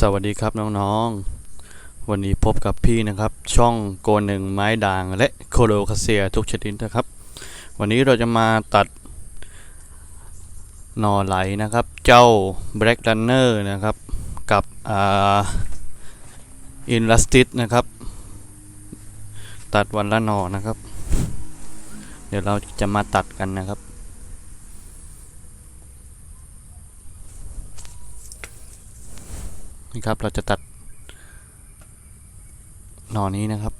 สวัสดีครับน้องๆ วันนี้พบกับพี่นะครับ ช่องโกนหนึ่งไม้ด่างและโคโลคาเซียทุกชนิดนะครับ วันนี้เราจะมาตัดหน่อไหลนะครับ เจ้า Black Runner นะครับ กับอ่าอินลัสติสนะครับ ตัดวันละหน่อนะครับ เดี๋ยวเราจะมาตัดกันนะครับ นี่ครับ เราจะตัดหน่อนี้นะครับ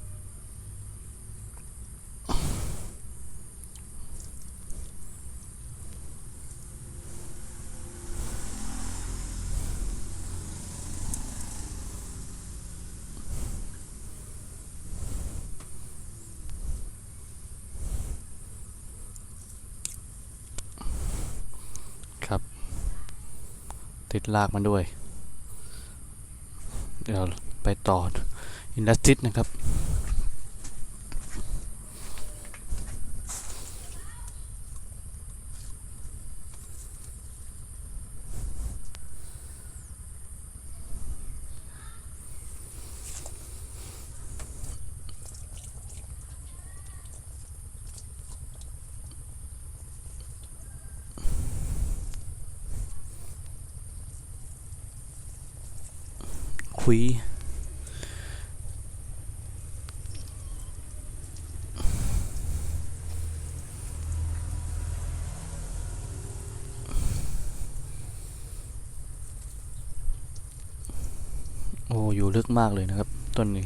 ครับ ติดลากมันด้วย เดี๋ยวไปต่ออินดัสติสนะครับ คุย โอ้ อยู่ลึกมากเลยนะครับ ต้นนี้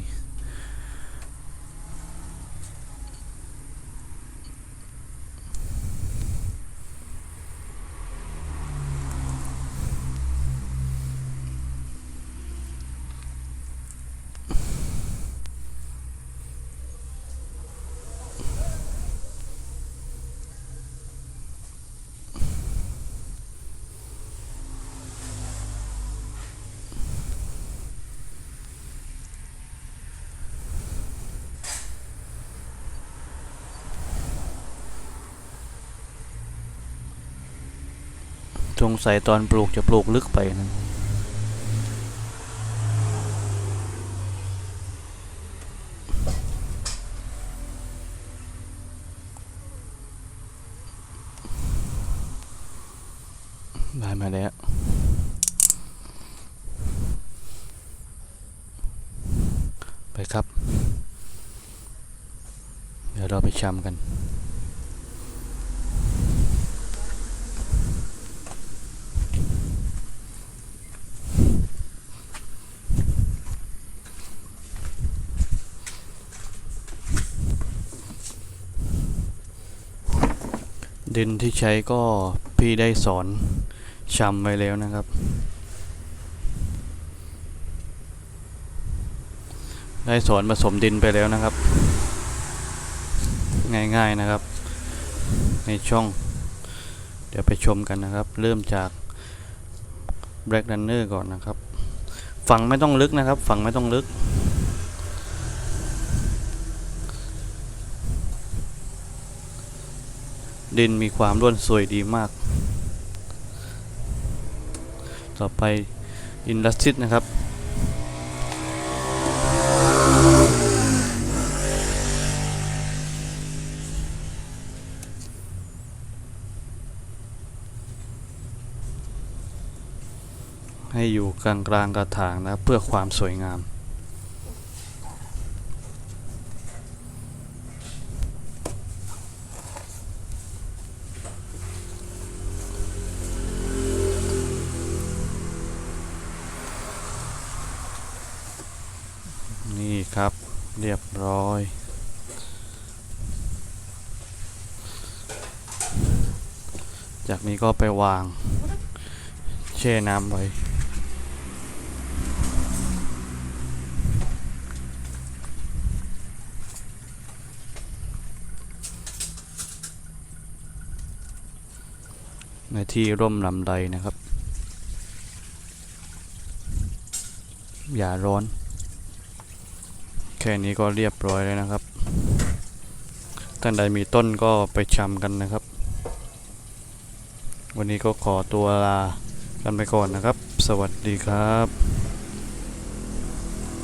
สงสัยตอนปลูกจะปลูกลึกไปนะได้มาแล้วไปครับ เดี๋ยวเราไปชำกัน ดินที่ใช้ก็พี่ได้สอนชำไว้แล้วนะครับ ได้สอนผสมดินไปแล้วนะครับ ง่ายๆนะครับ ในช่อง เดี๋ยวไปชมกันนะครับ เริ่มจาก Black Runner ก่อนนะครับ ฝังไม่ต้องลึกนะครับ ฝังไม่ต้องลึก ดินมีความร่วนสวยดีมาก ต่อไปอินดัสติสนะครับให้อยู่กลางกลางๆกระถางนะเพื่อความสวยงาม นี่ครับเรียบร้อย จากนี้ก็ไปวางแช่น้ำไว้ในที่ร่มลำไรนะครับ อย่าร้อน แค่นี้ก็เรียบร้อยแล้วนะครับ ท่านใดมีต้นก็ไปชำกันนะครับ วันนี้ก็ขอตัวลากันไปก่อนนะครับ สวัสดีครับ